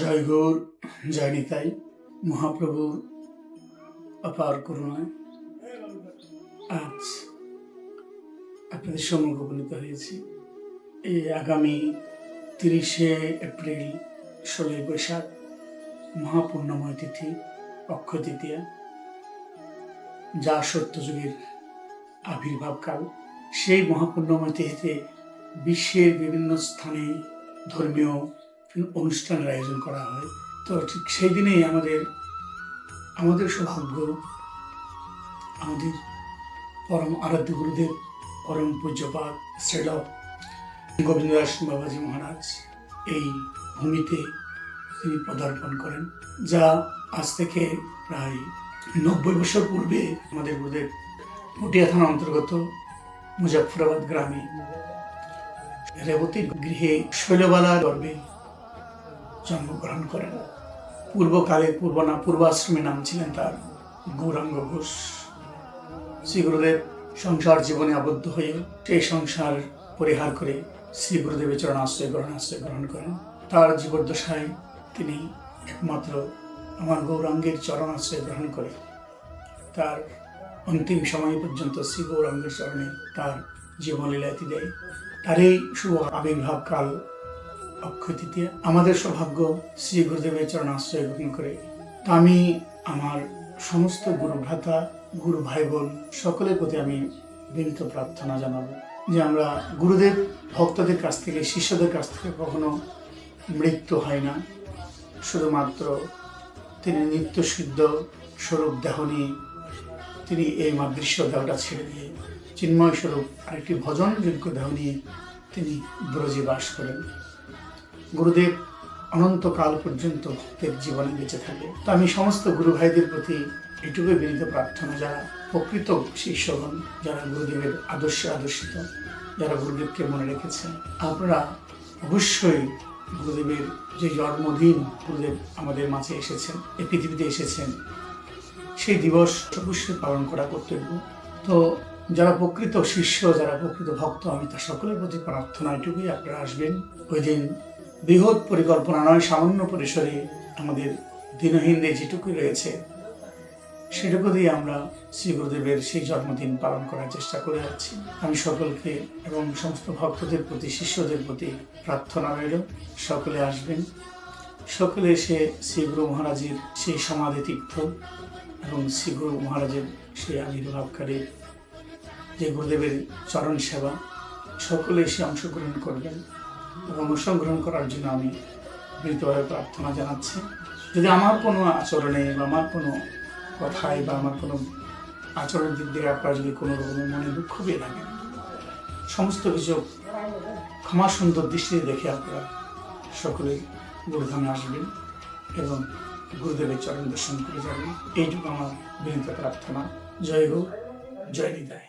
জয় গৌর জয় নিতাই মহাপ্রভুর অপার করুণায় আজ আপনাদের সম্মুখে উপনীত হয়েছি। এই আগামী তিরিশে এপ্রিল ষোলোই বৈশাখ, মহাপূর্ণময় তিথি, অক্ষয় তৃতীয়া, যা সত্যযুগের আবির্ভাবকাল। সেই মহাপূর্ণময় তিথিতে বিশ্বের বিভিন্ন স্থানে ধর্মীয় অনুষ্ঠানের আয়োজন করা হয়। তো ঠিক সেই দিনেই আমাদের আমাদের সৌভাগ্য, আমাদের পরম আরাধ্য গুরুদেব, পরম পূজ্যপাত শ্রেল গোবিন্দ দাস বাবাজি মহারাজ এই ভূমিতে তিনি পদার্পণ করেন, যা আজ থেকে প্রায় নব্বই বছর পূর্বে আমাদের গুরুদেব পটিয়া থানা অন্তর্গত মুজাফরাবাদ গ্রামে রেবতীর গৃহে শৈলবালা গর্ভে জন্মগ্রহণ করেন। পূর্বকালে পূর্বনা পূর্বাশ্রমে নাম ছিলেন তার গৌরাঙ্গ ঘোষ। শ্রী গুরুদেব সংসার জীবনে আবদ্ধ হয়ে সেই সংসার পরিহার করে শ্রী গুরুদেবের চরণ আশ্রয় গ্রহণ আশ্রয় গ্রহণ করেন। তার জীবদ্দশায় তিনি একমাত্র আমার গৌরাঙ্গের চরণ আশ্রয় গ্রহণ করে। তার অন্তিম সময় পর্যন্ত শ্রী গৌরাঙ্গের চরণে তার জীবনলীলাতি দেয়। তার এই শুভ আবির্ভাব কাল অক্ষয় তৃতীয়া আমাদের সৌভাগ্য শ্রী গুরুদেবের চরণ আশ্রয় গ্রহণ করে। আমি আমার সমস্ত গুরু ভ্রাতা গুরু ভাই বোন সকলের প্রতি আমি বিনীত প্রার্থনা জানাব যে আমরা গুরুদেব ভক্তদের কাছ থেকে, শিষ্যদের কাছ থেকে কখনো মৃত্যু হয় না। শুধুমাত্র তিনি নিত্য সিদ্ধ স্বরূপ দেহ নিয়ে তিনি এই মাদৃশ্য দেহটা ছেড়ে দিয়ে চিন্ময় স্বরূপ আরেকটি ভজনযোগ্য দেহ নিয়ে তিনি ব্রজে বাস করেন। গুরুদেব অনন্তকাল পর্যন্ত ভক্তের জীবনে বেঁচে থাকে। তো আমি সমস্ত গুরু ভাইদের প্রতি এটুকুই বিনীত প্রার্থনা, যারা প্রকৃত শিষ্যগণ, যারা গুরুদেবের আদর্শে আদর্শিত, যারা গুরুদেবকে মনে রেখেছেন, আপনারা অবশ্যই গুরুদেবের যে জন্মদিন গুরুদেব আমাদের মাঝে এসেছেন, এই পৃথিবীতে এসেছেন, সেই দিবস অবশ্যই পালন করা কর্তব্য। তো যারা প্রকৃত শিষ্য, যারা প্রকৃত ভক্ত, আমি তার সকলের প্রতি প্রার্থনা, এটুকুই আপনারা আসবেন। ওই দিন বৃহৎ পরিকল্পনা নয়, সামান্য পরিসরে আমাদের দিনহীনদের যেটুকু রয়েছে, সেটুকু দিয়ে আমরা শ্রী গুরুদেবের সেই জন্মদিন পালন করার চেষ্টা করে যাচ্ছি। আমি সকলকে এবং সমস্ত ভক্তদের প্রতি, শিষ্যদের প্রতি প্রার্থনা রইল। সকলে আসবেন। সকলে এসে শ্রী গুরু মহারাজের সেই সমাধি তীর্থ এবং শ্রী গুরু মহারাজের সেই আবির্ভাবকারী যে গুরুদেবের চরণ সেবা সকলে এসে অংশগ্রহণ করবেন। এবং অংশগ্রহণ করার জন্য আমি বিনীতভাবে প্রার্থনা জানাচ্ছি। যদি আমার কোনো আচরণে বা আমার কোনো কথায় বা আমার কোনো আচরণের দিক দিয়ে আপনার যদি কোনো রকম মনে দুঃখ পেয়ে থাকেন, সমস্ত কিছু ক্ষমা সুন্দর দৃষ্টিতে দেখে আপনারা সকলে গুরুধামে আসবেন এবং গুরুদেবের চরণ দর্শন করে যাবেন। এইটুকু আমার বিনীত প্রার্থনা। জয় হোক, জয় নিতাই।